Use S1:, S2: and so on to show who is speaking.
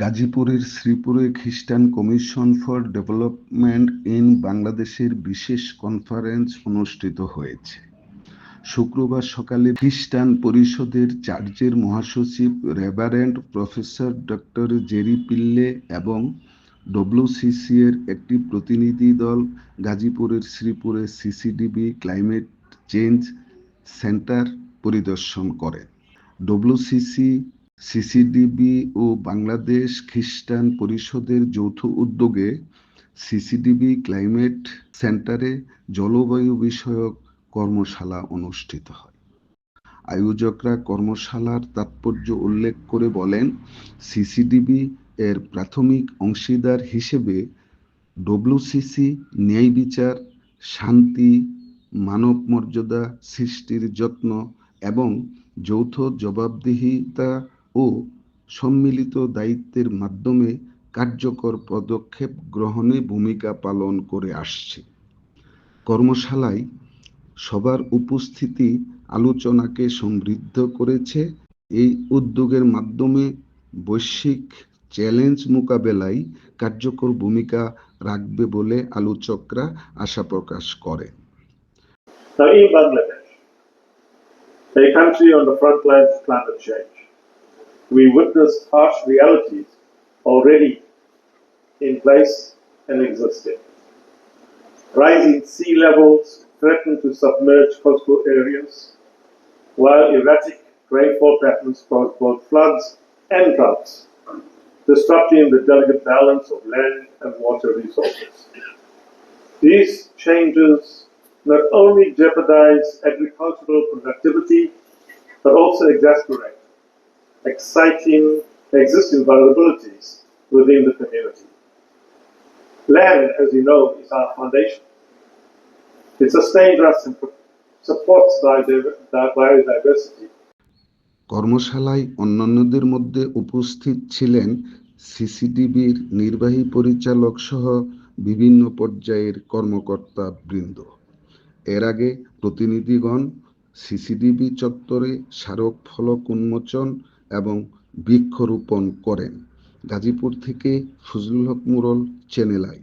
S1: গাজীপুরের শ্রীপুরে খ্রিস্টান commission for development in বাংলাদেশের বিশেষ কনফারেন্স অনুষ্ঠিত হয়েছে। শুক্রবার সকালে খ্রিস্টান পরিষদের চার্চের মহাসচিব reverend professor doctor Jerry Pillay এবং ডব্লিউসিসি এর একটি প্রতিনিধি দল গাজীপুরের শ্রীপুরে সিসিডিবি ক্লাইমেট চেঞ্জ সেন্টার পরিদর্শন করে। ডব্লিউসিসি সিসিডিবি ও বাংলাদেশ খ্রিস্টান পরিষদের যৌথ উদ্যোগে সিসিডিবি ক্লাইমেট সেন্টারে জলবায়ু বিষয়ক কর্মশালা অনুষ্ঠিত হয়। আয়োজকরা কর্মশালার তাৎপর্য উল্লেখ করে বলেন, সিসিডিবি এর প্রাথমিক অংশীদার হিসেবে ডব্লিউসিসি ন্যায় বিচার, শান্তি, মানব মর্যাদা সৃষ্টির যত্ন এবং যৌথ জবাবদিহিতা ও সম্মিলিত দায়িত্বের মাধ্যমে কার্যকর পদক্ষেপ গ্রহণে ভূমিকা পালন করে আসছে। কর্মশালায় সবার উপস্থিতি আলোচনাকে সমৃদ্ধ করেছে। এই উদ্যোগের মাধ্যমে বৈশ্বিক চ্যালেঞ্জ মোকাবেলায় কার্যকর ভূমিকা রাখবে বলে আলোচকরা আশা প্রকাশ
S2: করে। We witness harsh realities already in place and existing. Rising sea levels threaten to submerge coastal areas, while erratic rainfall patterns cause both floods and droughts, disrupting the delicate balance of land and water resources. These changes not only jeopardize agricultural productivity, but also exacerbate exciting existing vulnerabilities within the community. Land, as you know, is our foundation. It sustains us and supports biodiversity.
S1: কর্মশালায় অন্যান্যদের মধ্যে উপস্থিত ছিলেন সিসিডিবির নির্বাহী পরিচালক সহ বিভিন্ন পর্যায়ের কর্মকর্তা বৃন্দ এর আগে প্রতিনিধিগণ সিসিডিবি চত্বরে স্মারক ফলক উন্মোচন এবং বৃক্ষরোপণ করেন। গাজীপুর থেকে ফজলুল হক মুরল চ্যানেল আই